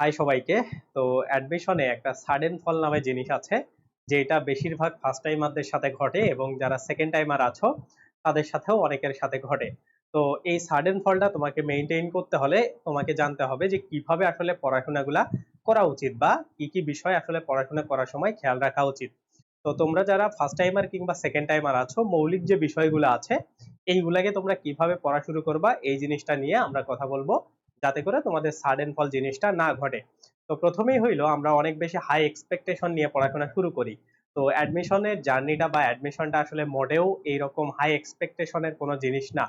High সবাইকে। তো অ্যাডমিশনে একটা সাডেন ফল নামে জিনিস আছে, যেটা বেশিরভাগ ফার্স্ট টাইমারদের সাথে ঘটে এবং যারা সেকেন্ড টাইমার আছো, তাদের সাথেও অনেকের সাথে ঘটে। তো এই সাডেন ফলটা তোমাকে মেইনটেইন করতে হলে তোমাকে জানতে হবে যে কীভাবে আসলে পড়াশোনাগুলা করা উচিত বা কি কি বিষয় আসলে পড়াশোনা করার সময় খেয়াল রাখা উচিত। তো তোমরা যারা ফার্স্ট টাইমার কিংবা সেকেন্ড টাইমার আছো, মৌলিক যে বিষয়গুলো আছে, এইগুলাকে তোমরা কীভাবে পড়া শুরু করবা, এই জিনিসটা নিয়ে আমরা কথা বলব। যাতে করে তোমাদের সাডেন ফল জিনিসটা না ঘটে। তো প্রথমেই হইল, আমরা অনেক বেশি হাই এক্সপেকটেশন নিয়ে পড়াশোনা শুরু করি। তো অ্যাডমিশনের জার্নিটা বা অ্যাডমিশনটা আসলে মোটেও এইরকম হাই এক্সপেকটেশনের কোনো জিনিস না,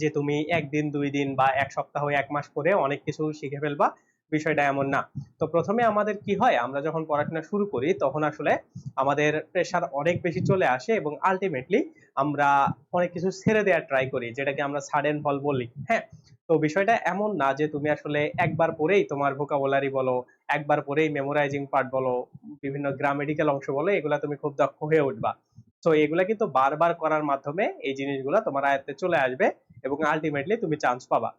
যে তুমি একদিন, দুই দিন বা এক সপ্তাহ, এক মাস পরে অনেক কিছু শিখে ফেলবা, বিষয়টা এমন না। তো প্রথমে আমাদের কি হয়, আমরা যখন পড়াশোনা শুরু করি, তখন আসলে আমাদের প্রেশার অনেক বেশি চলে আসে এবং আলটিমেটলি আমরা অনেক কিছু ছেড়ে দেওয়ার ট্রাই করি, যেটাকে আমরা সাডেন ফল বলি। হ্যাঁ? তো বিষয়টা এমন না যে তুমি আসলে একবার পরেই তোমার ভোকাবুলারি বলো, একবার পরেই মেমোরাইজিং পার্ট বলো, বিভিন্ন গ্রামেটিক্যাল অংশ বলো, এগুলা তুমি খুব দক্ষ হয়ে উঠবা। তো এগুলা কিন্তু বারবার করার মাধ্যমে এই জিনিসগুলো তোমার আয়ত্তে চলে আসবে এবং আলটিমেটলি তুমি চান্স পাবা।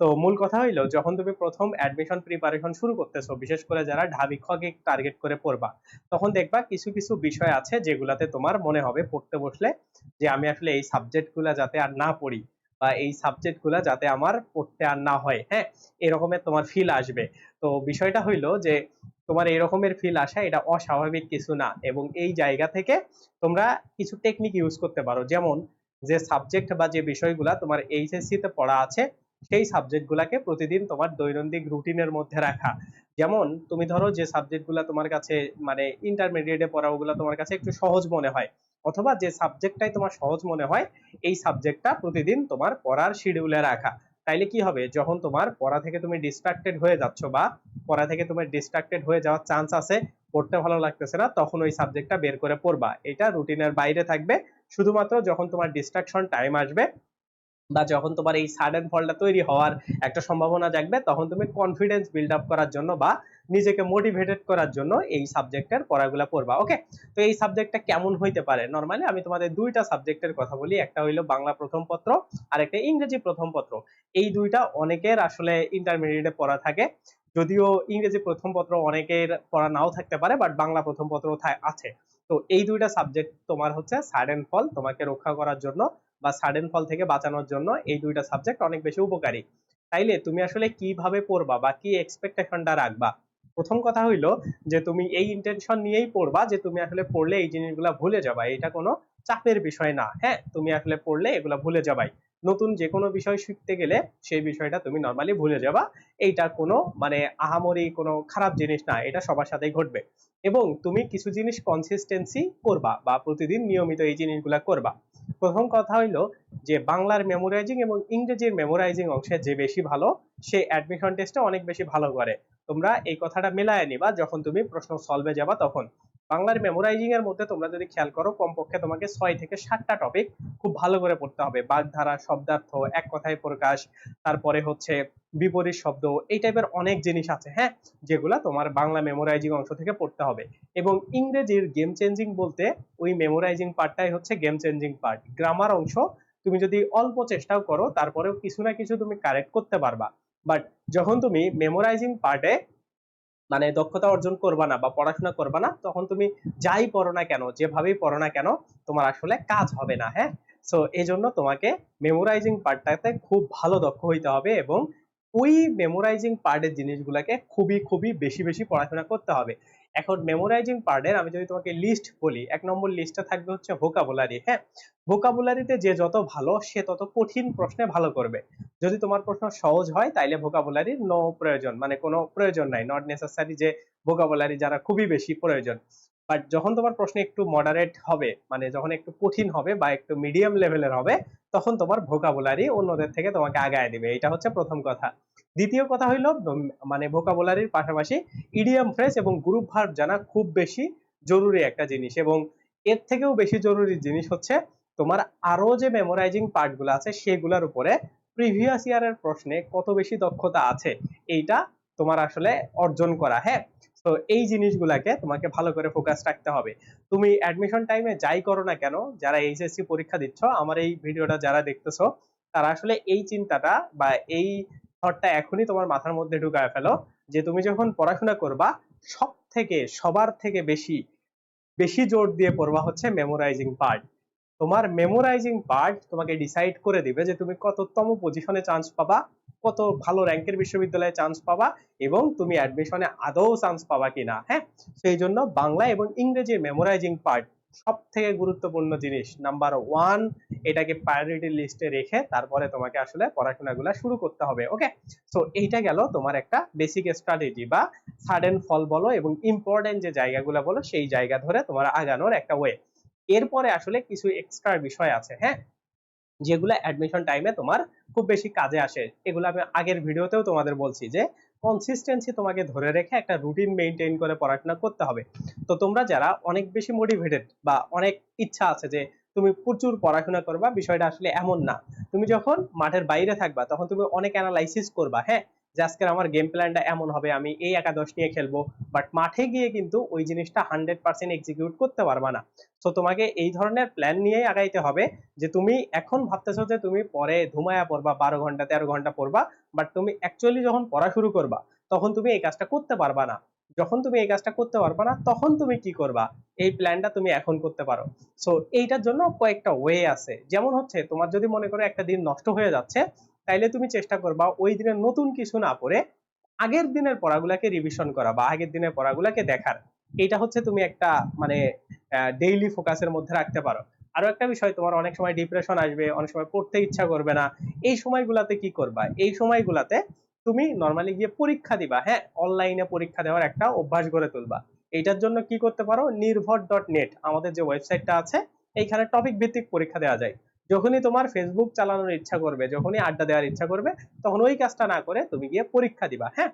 তো মূল কথা হইল, যখন তুমি প্রথম অ্যাডমিশন প্রিপারেশন শুরু করতেছো, বিশেষ করে যারা ঢাবি খকে টার্গেট করে পড়বা, তখন দেখবা কিছু কিছু বিষয় আছে যেগুলাতে তোমার মনে হবে পড়তে বসলে যে আমি আসলে এই সাবজেক্টগুলা যাতে আর না পড়ি। বা এই সাবজেক্টগুলা যাতে আমার পড়তে আর না হয় হ্যাঁ? এরকমের তোমার ফিল আসবে। তো বিষয়টা হইল যে, তোমার এরকমের ফিল আসা এটা অস্বাভাবিক কিছু না এবং এই জায়গা থেকে তোমরা কিছু টেকনিক ইউজ করতে পারো। যেমন যে সাবজেক্ট বা যে বিষয়গুলা তোমার এইচএসসি তে পড়া আছে, সেই সাবজেক্টগুলোকে প্রতিদিন তোমার দৈনন্দিন রুটিনের মধ্যে রাখা। যেমন তুমি ধরো যে সাবজেক্টগুলো তোমার কাছে মানে ইন্টারমিডিয়েটে পড়া, ওগুলো তোমার কাছে একটু সহজ মনে হয়। অথবা যে সাবজেক্টটাই তোমার সহজ মনে হয়, এই সাবজেক্টটা প্রতিদিন তোমার পড়ার শিডিউলে রাখা। তাইলে কি হবে? যখন তোমার পড়া থেকে তুমি ডিস্ট্রাক্টেড হয়ে যাচ্ছ বা পড়া থেকে তুমি ডিস্ট্রাক্টেড হয়ে যাওয়ার চান্স আছে, পড়তে ভালো লাগতেছে না, তখন ওই সাবজেক্টটা বের করে পড়বা। এটা রুটিনের বাইরে থাকবে। শুধুমাত্র যখন তোমার ডিস্ট্রাকশন টাইম আসবে বা যখন তোমার এই সাডেন ফলটা তৈরি হওয়ার একটা সম্ভাবনা জাগবে, তখন তুমি কনফিডেন্স বিল্ড আপ করার জন্য বা নিজেকে মোটিভেটেড করার জন্য এই সাবজেক্টের পড়াগুলো পড়বা ওকে তো এই সাবজেক্টটা কেমন হইতে পারে? নর্মালি আমি তোমাদের দুইটা সাবজেক্টের কথা বলি, একটা হইল বাংলা প্রথম পত্র, আর একটা ইংরেজি প্রথম পত্র। এই দুইটা অনেকের আসলে ইন্টারমিডিয়েটে পড়া থাকে। যদিও ইংরেজি প্রথম পত্র অনেকের পড়া নাও থাকতে পারে বাট বাংলা প্রথম পত্র আছে। তো এই দুইটা সাবজেক্ট তোমার হচ্ছে সাডেন ফল তোমাকে রক্ষা করার জন্য বা সাডেন ফল থেকে বাঁচানোর জন্য এই দুইটা সাবজেক্ট অনেক বেশি উপকারী। তাইলে তুমি আসলে কীভাবে পড়বা বা কি এক্সপেকটেশনটা রাখবা? প্রথম কথা হইল যে তুমি এই ইন্টেনশন নিয়েই পড়বা যে তুমি আসলে পড়লে এই জিনিসগুলা ভুলে যাবা। এটা কোনো চাপের বিষয় না হ্যাঁ? তুমি আসলে পড়লে এগুলা ভুলে যাবাই। নতুন যে কোনো বিষয় শিখতে গেলে সেই বিষয়টা তুমি নর্মালি ভুলে যাবা। এইটা কোনো মানে আহামরি কোনো খারাপ জিনিস না, এটা সবার সাথেই ঘটবে। এবং তুমি কিছু জিনিস কনসিস্টেন্সি করবা বা প্রতিদিন নিয়মিত এই জিনিসগুলা করবা। প্রথম কথা হইল যে বাংলার মেমোরাইজিং এবং ইংরেজির মেমোরাইজিং অংশে যে বেশি ভালো, সে অ্যাডমিশন টেস্টে অনেক বেশি ভালো করে। তোমরা এই কথাটা মেলায় নিবা যখন তুমি প্রশ্ন সলভে যাবা তখন। বাংলার মেমোরাইজিং এর মধ্যে তোমরা যদি খেয়াল করো, কমপক্ষে তোমাকে ছয় থেকে সাতটা টপিক খুব ভালো করে পড়তে হবে। বাগধারা, শব্দার্থ, এক কথায় প্রকাশ, তারপরে হচ্ছে বিপরীত শব্দ, এই টাইপের অনেক জিনিস আছে হ্যাঁ? যেগুলা তোমার বাংলা মেমোরাইজিং অংশ থেকে পড়তে হবে। এবং ইংরেজির গেম চেঞ্জিং বলতে ওই মেমোরাইজিং পার্টটাই হচ্ছে গেম চেঞ্জিং পার্ট গ্রামার অংশ তুমি যদি অল্প চেষ্টাও করো, তারপরেও কিছু না কিছু তুমি কারেক্ট করতে পারবা। বাট যখন তুমি মেমোরাইজিং পার্টে মানে দক্ষতা অর্জন করবা না বা পড়াশোনা করবা না, তখন তুমি যাই পড়ো না কেন, যেভাবেই পড়ো না কেন, তোমার আসলে কাজ হবে না হ্যাঁ? সো এই জন্য তোমাকে মেমোরাইজিং পার্টটাতে খুব ভালো দক্ষ হইতে হবে এবং ওই মেমোরাইজিং পার্টের জিনিসগুলোকে খুবই খুবই বেশি বেশি পড়াশোনা করতে হবে। এখন মেমোরাইজিং পার্টের আমি যদি তোমাকে লিস্ট বলি, এক নম্বর লিস্টে থাকবে হচ্ছে ভোকাবুলারি হ্যাঁ? ভোকাবুলারিতে যে যত ভালো, সে তত কঠিন প্রশ্নে ভালো করবে। যদি তোমার প্রশ্ন সহজ হয়, তাইলে ভোকাবুলারির নো প্রয়োজন মানে কোনো প্রয়োজন নাই নট নেসেসারি যে ভোকাবুলারি যারা খুবই বেশি প্রয়োজন। বাট যখন তোমার প্রশ্ন একটু মডারেট হবে মানে যখন একটু কঠিন হবে বা একটু মিডিয়াম লেভেলের হবে, তখন তোমার ভোকাবুলারি অন্যদের থেকে তোমাকে আগায় দিবে, এটা হচ্ছে প্রথম কথা। দ্বিতীয় কথা হইল মানে ভোকাবুলারির পাশাপাশি ইডিয়াম ফ্রেজ এবং গ্রুপ ভার্ব জানা খুব বেশি জরুরি একটা জিনিস এবং এর থেকেও বেশি জরুরি জিনিস হচ্ছে তোমার আরও যে মেমোরাইজিং পার্টগুলো আছে সেগুলোর উপরে প্রিভিয়াস ইয়ারের প্রশ্নে কত বেশি দক্ষতা আছে এইটা তোমার আসলে অর্জন করা হ্যাঁ? তো এই জিনিসগুলাকে তোমাকে ভালো করে ফোকাস রাখতে হবে। তুমি অ্যাডমিশন টাইমে যাই করো না কেন, যারা এইচএসসি পরীক্ষা দিচ্ছ, আমার এই ভিডিওটা যারা দেখতেছো, তারা আসলে এই চিন্তাটা বা এই থটটা এখনই তোমার মাথার মধ্যে ঢুকায় ফেলো যে তুমি যখন পড়াশোনা করবা সব থেকে সবার থেকে বেশি বেশি জোর দিয়ে পড়বা হচ্ছে মেমোরাইজিং পার্ট তোমার মেমোরাইজিং পার্ট তোমাকে ডিসাইড করে দিবে যে তুমি কততম পজিশনে চান্স পাবা, কত ভালো র্যাঙ্কের বিশ্ববিদ্যালয়ে চান্স পাবা এবং তুমি অ্যাডমিশনে আদৌ চান্স পাবা কিনা হ্যাঁ? সেই জন্য বাংলা এবং ইংরেজির মেমোরাইজিং পার্ট সব থেকে গুরুত্বপূর্ণ জিনিস। নাম্বার ওয়ান এটাকে প্রায়োরিটি লিস্টে রেখে তারপরে তোমাকে আসলে পড়াশোনাগুলো শুরু করতে হবে ওকে সো এইটা গেল তোমার একটা বেসিক স্ট্র্যাটেজি বা সাডেন ফল বলো এবং ইম্পর্টেন্ট যে জায়গাগুলো বলো সেই জায়গা ধরে তোমার আগানোর একটা ওয়ে এরপরে আসলে কিছু এক্সট্রা বিষয় আছে হ্যাঁ? যেগুলো অ্যাডমিশন টাইমে তোমার খুব বেশি কাজে আসে। এগুলো আমি আগের ভিডিওতেও তোমাদের বলছি যে কনসিস্টেন্সি তোমাকে ধরে রেখে একটা রুটিন মেনটেন করে পড়াশোনা করতে হবে। তো তোমরা যারা অনেক বেশি মোটিভেটেড বা অনেক ইচ্ছা আছে যে তুমি প্রচুর পড়াশোনা করবা, বিষয়টা আসলে এমন না। তুমি যখন মাঠের বাইরে থাকবা, তখন তুমি অনেক অ্যানালাইসিস করবা হ্যাঁ? যে আজকের আমার গেম প্ল্যানটা এমন হবে, আমি এই একাদশ নিয়ে খেলব। বাট মাঠে গিয়ে কিন্তু ওই জিনিসটা হান্ড্রেড পার্সেন্ট এক্সিকিউট করতে পারবা না। তো তোমাকে এই ধরনের প্ল্যান নিয়েই আগাইতে হবে যে তুমি এখন ভাবতেছো যে তুমি পরে ধুমায়া পড়বা, বারো ঘণ্টা, তেরো ঘণ্টা পড়বা বাট তুমি অ্যাকচুয়ালি যখন পড়া শুরু করবা, তখন তুমি এই কাজটা করতে পারবা না। যখন তুমি এই কাজটা করতে পারবা না, তখন তুমি কি করবা? এই প্ল্যানটা তুমি এখন করতে পারো। সো এইটার জন্য কয়েকটা ওয়ে আছে। যেমন হচ্ছে, তোমার যদি মনে করো একটা দিন নষ্ট হয়ে যাচ্ছে, তাইলে তুমি চেষ্টা করবা ওই দিনের নতুন কিছু না পড়ে আগের দিনের পড়াগুলাকে রিভিশন করা বা আগের দিনের পড়াগুলাকে দেখার। এটা হচ্ছে তুমি একটা মানে ডেইলি ফোকাসের মধ্যে রাখতে পারো। আরও একটা বিষয়, তোমার অনেক সময় ডিপ্রেশন আসবে, অনেক সময় পড়তে ইচ্ছা করবে না। এই সময়গুলাতে কি করবা? এই সময়গুলাতে তুমি নর্মালি গিয়ে পরীক্ষা দিবা হ্যাঁ? অনলাইনে পরীক্ষা দেওয়ার একটা অভ্যাস গড়ে তুলবা। এইটার জন্য কি করতে পারো? নির্ভর ডট নেট আমাদের যে ওয়েবসাইটটা আছে, এইখানে টপিক ভিত্তিক পরীক্ষা দেওয়া যায়। যখনই তোমার ফেসবুক চালানোর ইচ্ছা করবে, যখনই আড্ডা দেওয়ার ইচ্ছা করবে, তখন ওই কাজটা না করে তুমি গিয়ে পরীক্ষা দিবা হ্যাঁ?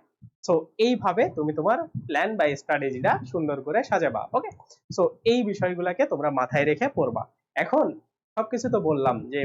সো এইভাবে তুমি তোমার প্ল্যান বা স্ট্র্যাটেজিটা সুন্দর করে সাজাবা ওকে সো এই বিষয়গুলোকে তোমরা মাথায় রেখে পড়বা। এখন সবকিছু তো বললাম যে,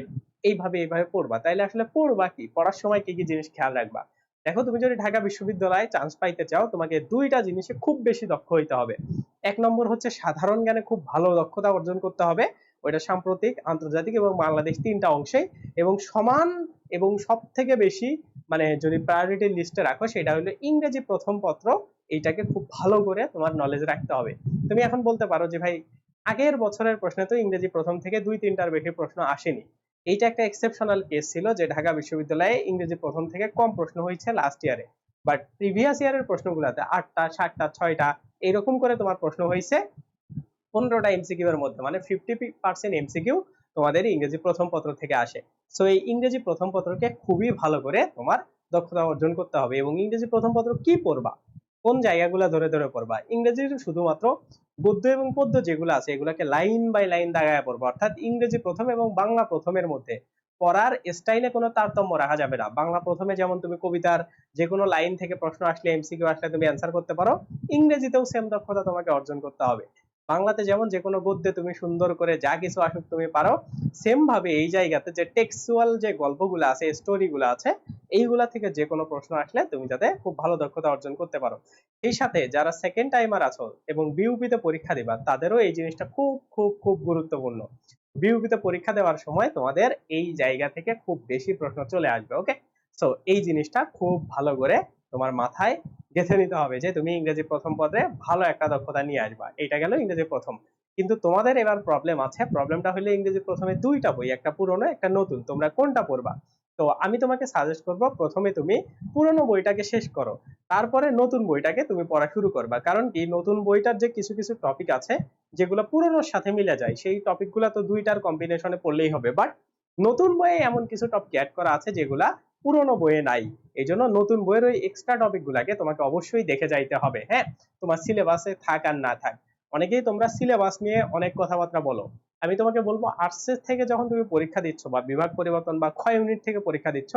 এইভাবে এইভাবে পড়বা। তাইলে আসলে পড়বা কি? পড়ার সময় কি কি জিনিস খেয়াল রাখবা? দেখো, তুমি যদি ঢাকা বিশ্ববিদ্যালয়ে চান্স পাইতে চাও, তোমাকে দুইটা জিনিসে খুব বেশি দক্ষ হইতে হবে। এক নম্বর হচ্ছে সাধারণ জ্ঞানে খুব ভালো দক্ষতা অর্জন করতে হবে। ওইটা সাম্প্রতিক, আন্তর্জাতিক এবং বাংলাদেশ তিনটা অংশে। এবং সমান এবং সব থেকে বেশি মানে যদি প্রায়োরিটি লিস্টে রাখো, সেটা হলো ইংরেজি প্রথম পত্র। এইটাকে খুব ভালো করে তোমার নলেজ রাখতে হবে। তুমি এখন বলতে পারো যে ভাই, আগের বছরের প্রশ্নে তো ইংরেজি প্রথম থেকে দুই তিনটার বেশি প্রশ্ন আসেনি। এইটা একটা এক্সেপশনাল কেস ছিল যে ঢাকা বিশ্ববিদ্যালয়ে ইংরেজি প্রথম থেকে কম প্রশ্ন হয়েছে লাস্ট ইয়ারে বাট প্রিভিয়াস ইয়ারের প্রশ্নগুলোতে আটটা, সাতটা, ছয়টা এরকম করে তোমার প্রশ্ন হয়েছে পনেরোটা এমসিকিউ এর মধ্যে। মানে ফিফটি পার্সেন্ট এমসিকিউ তোমাদের ইংরেজি প্রথম পত্র থেকে আসে। সো এই ইংরেজি প্রথম পত্রকে খুবই ভালো করে তোমার দক্ষতা অর্জন করতে হবে এবং ইংরেজি প্রথম পত্র কি পড়বা? কোন জায়গাগুলো ধরে ধরে পড়বা? ইংরেজির শুধুমাত্র গদ্য এবং পদ্য যেগুলো আছে, এগুলোকে লাইন বাই লাইন দাগায় পড়ব। অর্থাৎ ইংরেজি প্রথম এবং বাংলা প্রথমের মধ্যে পড়ার স্টাইলে কোনো তারতম্য রাখা যাবে না। বাংলা প্রথমে যেমন তুমি কবিতার যে কোনো লাইন থেকে প্রশ্ন আসলে এমসিকিউ আসলে তুমি অ্যান্সার করতে পারো। ইংরেজিতেও সেম দক্ষতা তোমাকে অর্জন করতে হবে। বাংলাতে যেমন যে কোনো গদ্যে তুমি সুন্দর করে যা কিছু আসুক তুমি পারো সেম ভাবে এই জায়গাতে যে টেক্সচুয়াল যে গল্পগুলো আছে স্টোরিগুলো আছে, এইগুলা থেকে যে কোনো প্রশ্ন আসলে তুমি যাতে খুব ভালো দক্ষতা অর্জন করতে পারো। এই সাথে যারা সেকেন্ড টাইমার আছো এবং বিউপিতে পরীক্ষা দিবা, তাদেরও এই জিনিসটা খুব খুব খুব গুরুত্বপূর্ণ। বিউপিতে পরীক্ষা দেওয়ার সময় তোমাদের এই জায়গা থেকে খুব বেশি প্রশ্ন চলে আসবে ওকে সো এই জিনিসটা খুব ভালো করে তোমার মাথায় গেঁথে নিতে হবে যে তুমি ইংরেজি প্রথম পদে ভালো একটা দক্ষতা নিয়ে আসবা। এটা গেল ইংরেজি প্রথম। কিন্তু তোমাদের এবার প্রবলেম আছে। প্রবলেমটা হলে ইংরেজি প্রথমে দুইটা বই, একটা পুরনো, একটা নতুন। তোমরা কোনটা পড়বা? তো আমি তোমাকে সাজেস্ট করব, প্রথমে তুমি পুরনো বইটাকে শেষ করো। তারপরে নতুন বইটাকে তুমি পড়া শুরু করবা। কারণ কি? নতুন বইটার যে কিছু কিছু টপিক আছে, যেগুলো পুরনোর সাথে মিলে যায়, সেই টপিকগুলো তো দুইটার কম্বিনেশনে পড়লেই হবে। বাট নতুন বইয়ে এমন কিছু টপিক অ্যাড করা আছে যেগুলা পুরনো বইয়ে নাই। এই জন্য নতুন বইয়ের ওই এক্সট্রা টপিক গুলাকে তোমাকে অবশ্যই দেখে যাইতে হবে হ্যাঁ? তোমার সিলেবাসে থাক আর না থাক। অনেকেই তোমরা সিলেবাস নিয়ে অনেক কথাবার্তা বলো। আমি তোমাকে বলব আর্টস থেকে যখন তুমি পরীক্ষা দিচ্ছ বা বিভাগ পরিবর্তন বা ক্ষয় ইউনিট থেকে পরীক্ষা দিচ্ছ,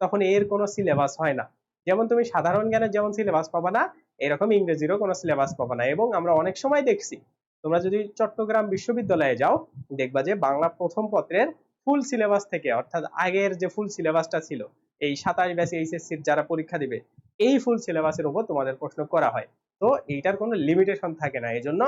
তখন এর কোনো সিলেবাস হয় না। যেমন তুমি সাধারণ জ্ঞানের যেমন সিলেবাস পাবা না, এরকম ইংরেজিরও কোনো সিলেবাস পাবা না। এবং আমরা অনেক সময় দেখছি, তোমরা যদি চট্টগ্রাম বিশ্ববিদ্যালয়ে যাও, দেখবা যে বাংলা প্রথম পত্রের ফুল সিলেবাস থেকে, অর্থাৎ আগের যে ফুল সিলেবাসটা ছিল, এই সাতাশ ব্যাচে এইচএসসির যারা পরীক্ষা দিবে, এই ফুল সিলেবাসের উপর তোমাদের প্রশ্ন করা হয়। তো এইটার কোনো লিমিটেশন থাকে না এই জন্য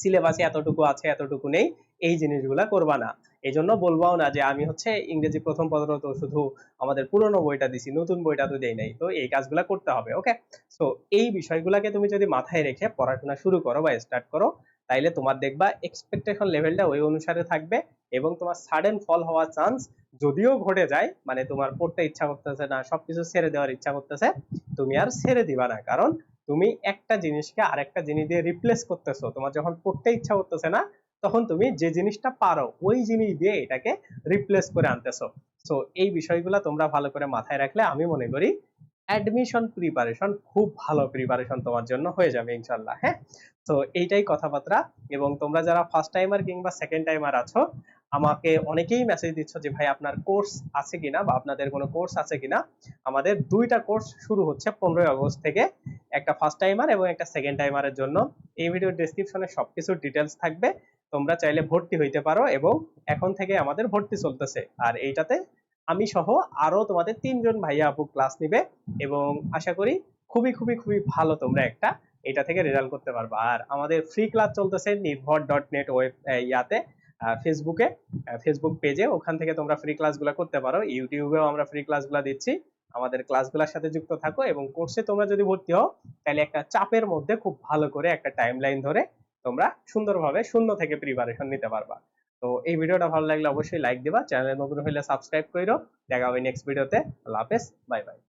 সিলেবাসে এতটুকু আছে, এতটুকু নেই, এই জিনিসগুলা করবা না। এই জন্য বলবাও না যে আমি হচ্ছে ইংরেজি প্রথম পত্র তো শুধু আমাদের পুরনো বইটা দিছি, নতুন বইটা তো দেই নাই। তো এই কাজগুলা করতে হবে ওকে সো এই বিষয়গুলোকে তুমি যদি মাথায় রেখে পড়াশোনা শুরু করো বা স্টার্ট করো, তাইলে তোমার দেখবা এক্সপেকটেশন লেভেলটা ওই অনুসারে থাকবে এবং তোমার সাডেন ফল হওয়ার চান্স যদিও ঘটে যায় মানে তোমার পড়তে ইচ্ছা করতেছে না, সবকিছু ছেড়ে দেওয়ার ইচ্ছা করতেছে, তুমি আর ছেড়ে দিবা না। কারণ তুমি একটা জিনিসকে আরেকটা জিনিস দিয়ে রিপ্লেস করতেছো। তোমার যখন পড়তে ইচ্ছা করতেছে না তখন তুমি যে জিনিসটা পারো, ওই জিনিস দিয়ে এটাকে রিপ্লেস করে আনতেছো। সো এই বিষয়গুলো তোমরা ভালো করে মাথায় রাখলে আমি মনে করি অ্যাডমিশন প্রিপারেশন খুব ভালো প্রিপারেশন তোমার জন্য হয়ে যাবে ইনশাল্লাহ হ্যাঁ? তো এইটাই কথাবার্তা। এবং তোমরা যারা ফার্স্ট টাইমার কিংবা সেকেন্ড টাইমার আছো, আমাকে অনেকেই মেসেজ দিচ্ছ যে, ভাই, আপনার কোর্স আছে কিনা বা আপনাদের কোনো কোর্স আছে কিনা? আমাদের দুইটা কোর্স শুরু হচ্ছে পনেরোই আগস্ট থেকে। একটা ফার্স্ট টাইমার এবং একটা সেকেন্ড টাইমারের জন্য। এই ভিডিও ডেসক্রিপশনে সবকিছু ডিটেলস থাকবে। তোমরা চাইলে ভর্তি হইতে পারো এবং এখন থেকে আমাদের ভর্তি চলতেছে। আর এইটাতে আমি সহ আরও তোমাদের তিনজন ভাইয়া আপু ক্লাস নিবে এবং আশা করি খুবই খুবই খুবই ভালো তোমরা একটা এটা থেকে রেজাল্ট করতে পারবা। আর আমাদের ফ্রি ক্লাস চলতেছে নির্ভর ডট নেট ওয়েব ইয়াতে ফেসবুকে ফেসবুক পেজে ওখান থেকে তোমরা ফ্রি ক্লাসগুলো করতে পারো। ইউটিউবেও আমরা ফ্রি ক্লাসগুলো দিচ্ছি। আমাদের ক্লাসগুলোর সাথে যুক্ত থাকো এবং কোর্সে তোমরা যদি ভর্তি হও, তাহলে একটা চাপের মধ্যে খুব ভালো করে একটা টাইম লাইন ধরে তোমরা সুন্দরভাবে শূন্য থেকে প্রিপারেশন নিতে পারবা। তো এই ভিডিওটা ভালো লাগলে অবশ্যই লাইক দিবা চ্যানেলে নতুন হলে সাবস্ক্রাইব করো দেখা হবে নেক্সট ভিডিওতে আল্লাহ হাফেজ বাই বাই